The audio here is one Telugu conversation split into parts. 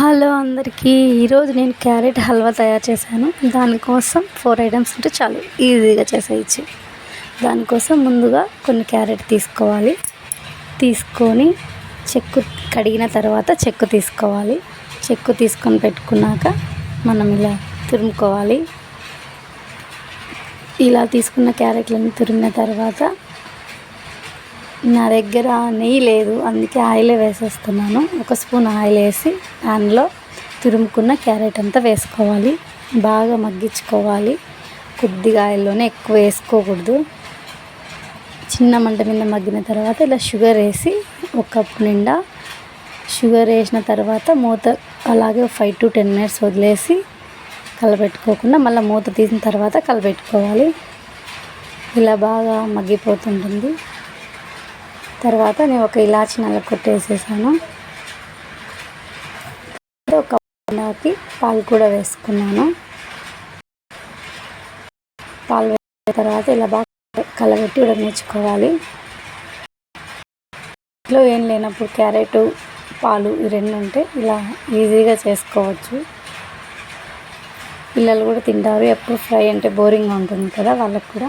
హలో అందరికీ. ఈరోజు నేను క్యారెట్ హల్వా తయారు చేశాను. దానికోసం ఫోర్ ఐటమ్స్ ఉంటే చాలు. ఈజీగా చేసేయచ్చు. దానికోసం ముందుగా కొన్ని క్యారెట్ తీసుకోవాలి. తీసుకొని చెక్కు కడిగిన తర్వాత చెక్కు తీసుకోవాలి. చెక్కు తీసుకొని పెట్టుకున్నాక మనం ఇలా తురుముకోవాలి. ఇలా తీసుకున్న క్యారెట్లను తురిమిన తర్వాత నా దగ్గర నెయ్యి లేదు అందుకే ఆయిలే వేసేస్తున్నాను. ఒక స్పూన్ ఆయిల్ వేసి దానిలో తురుముకున్న క్యారెట్ అంతా వేసుకోవాలి. బాగా మగ్గించుకోవాలి. కొద్దిగా ఆయిల్లోనే ఎక్కువ వేసుకోకూడదు. చిన్న మంట మీద మగ్గిన తర్వాత ఇలా షుగర్ వేసి ఒక కప్పు నిండా షుగర్ వేసిన తర్వాత మూత అలాగే ఫైవ్ టు టెన్ మినిట్స్ వదిలేసి కలపెట్టుకోకుండా మళ్ళీ మూత తీసిన తర్వాత కలపెట్టుకోవాలి. ఇలా బాగా మగ్గిపోతుంటుంది. తర్వాత నేను ఒక ఇలాచి నల్లకొట్టేసేసాను ఒక గిన్నెకి పాలు కూడా వేసుకున్నాను. పాలు వేసిన తర్వాత ఇలా బాగా కలబెట్టి ఉడకనిచ్చుకోవాలి ఇంట్లో ఏం లేనప్పుడు క్యారెట్ పాలు ఈ రెండు ఉంటే ఇలా ఈజీగా చేసుకోవచ్చు. పిల్లలు కూడా తింటారు. ఎప్పుడు ఫ్రై అంటే బోరింగ్గా ఉంటుంది కదా వాళ్ళకు కూడా.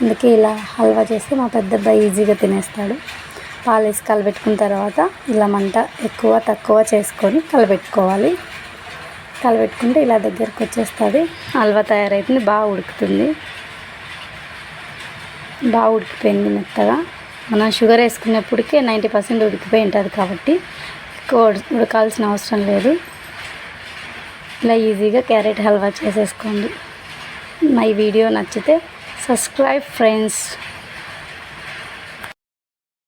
అందుకే ఇలా హల్వా చేస్తే మా పెద్ద అబ్బాయి ఈజీగా తినేస్తాడు. పాలు వేసి కలబెట్టుకున్న తర్వాత ఇలా మంట ఎక్కువ తక్కువ చేసుకొని కలబెట్టుకోవాలి. కలబెట్టుకుంటే ఇలా దగ్గరకు వచ్చేస్తుంది. హల్వా తయారైతుంది బాగా ఉడుకుతుంది. బాగా ఉడికిపోయింది మెత్తగా. మనం షుగర్ వేసుకున్నప్పటికే నైంటీ పర్సెంట్ ఉడికిపోయి ఉంటుంది కాబట్టి ఎక్కువ ఉడకాల్సిన అవసరం లేదు. ఇలా ఈజీగా క్యారెట్ హల్వా చేసేసుకోండి. మా ఈ వీడియో నచ్చితే subscribe friends.